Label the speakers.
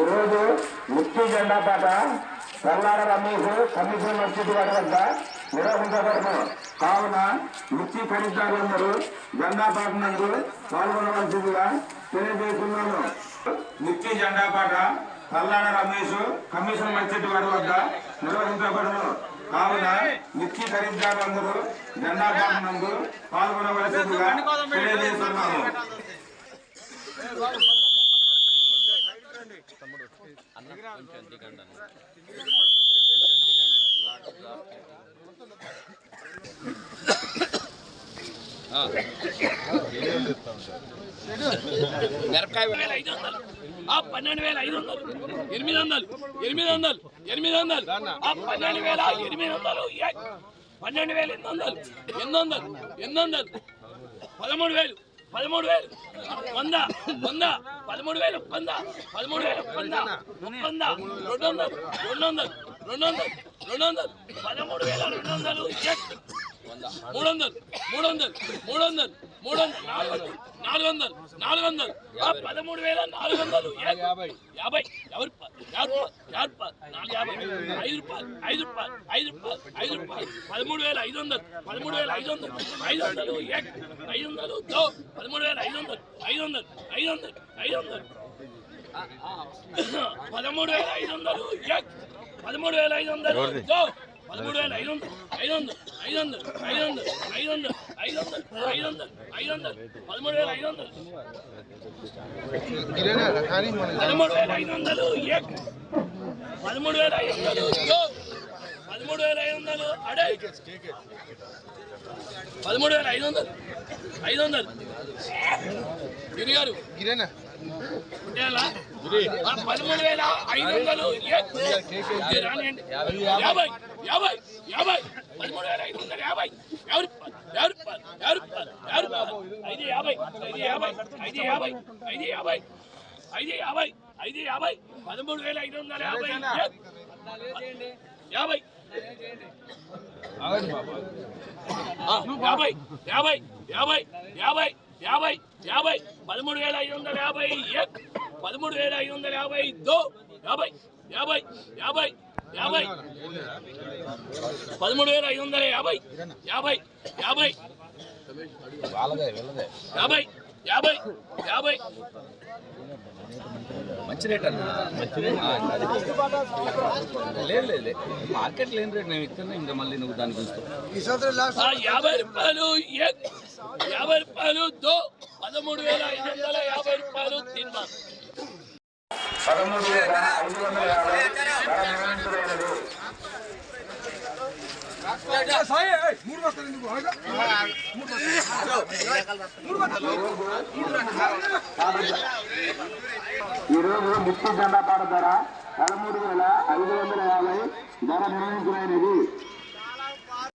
Speaker 1: ఈరోజు ముక్తి జెండా పాట తెల్లాడ రమేష్ కమిషన్ మసీదు వారి వద్ద నిర్వహించబడను. కావున ముక్తి ఖరీదారులందరూ జెండా పాట నందు పాల్గొనవలసిందిగా తెలియజేస్తున్నాను. ముక్తి జెండా పాట తల్లాడ రమేష్ కమిషన్ మసీదు వారి వద్ద నిర్వహించబడను. కావున ముక్తి ఖరీదారులందరూ జెండా పాట నందు పాల్గొనవలసిందిగా తెలియజేస్తున్నాను.
Speaker 2: వేల ఐదు వందలు ఆ పన్నెండు వేల ఐదు వందలు. ఎనిమిది వందలు. ఎనిమిది వందలు. ఎనిమిది వందలు. ఆ పన్నెండు వేల ఎనిమిది వందలు. పన్నెండు వేల ఎనిమిది వందలు. ఎనిమిది వందలు. ఎనిమిది వందలు. పదమూడు వేలు. పదమూడు వేలు. వంద. వంద. పదమూడు వేలు వంద పదమూడు వేలు వంద వంద రెండు వందలు రెండు వందలు రెండు వందలు రెండు వందలు పదమూడు వేల రెండు వందలు మూడు వందలు మూడు వందలు మూడు వందలు మూడు వందలు నాలుగు వందలు నాలుగు వందలు నాలుగు వందలు ఆ పదమూడు వేల నాలుగు వందలు ఏ- యాభై నాలుగు యాభై. ఐదు రూపాయలు ఐదు రూపాయలు ఐదు రూపాయలు ఐదు రూపాయలు పదమూడు వేల ఐదు వందలు పదమూడు వేల ఐదు వందలు ఐదు వందలు ఐదు వందలు దో. పదమూడు వేల ఐదు వందలు ఐదు వందలు ఐదు వందలు ఐదు వందలు పదమూడు వేల ఐదు వందలు పదమూడు వేల ఐదు వందలు పదమూడు వేల ఐదు వందలు ఐదు వందలు ఐదు వందలు ఐదు వందలు ఐదు వందలు ఐదు వందలు ఐదు వందలు ఐదు వందలు పదమూడు వేల ఐదు వందలు పదమూడు వేల ఐదు వందలు పదమూడు వేల ఐదు వందలు పదమూడు వేల ఐదు వందలు అడే. పదమూడు వేల ఐదు వందలు ఐదు వందలు గిరి గారు గిరేనా పదమూడు వేల ఐదు వందలు యాభై యాభై యాభై పదమూడు వేల ఐదు వందలు యాభై ఎవరు ఎవరు ఎవరు ఎవరు ఐదు యాభై ఐదు యాభై ఐదు యాభై ఐదు యాభై ఐదు యాభై ఐదు యాభై పదమూడు వేల ఐదు వందల యాభై యాభై యాభై యాభై యాభై యాభై యాభై యాభై పదమూడు వేల ఐదు వందల యాభై పదమూడు వేల ఐదు వందల యాభై దో యాభై యాభై యాభై యాభై. పదమూడు వేల ఐదు వందల యాభై యాభై యాభై. యాభై యాభై యాభై.
Speaker 3: మంచి రేట్ అన్న లేదు లేదు. మార్కెట్ లేని రేట్ మేము ఇస్తున్నా ఇంకా మళ్ళీ నువ్వు దాని గురించి
Speaker 2: యాభై రూపాయలు ఏక్ యాభై రూపాయలు దో పదమూడు వేల ఐదు వందల యాభై రూపాయలు తిన్నా.
Speaker 1: పదమూడు వేల ఐదు వందల యాభై ఈరోజు ముక్తి జెండా పాట ధర పదమూడు వేల ఐదు వందల యాభై ధర నిర్ణయించబడినది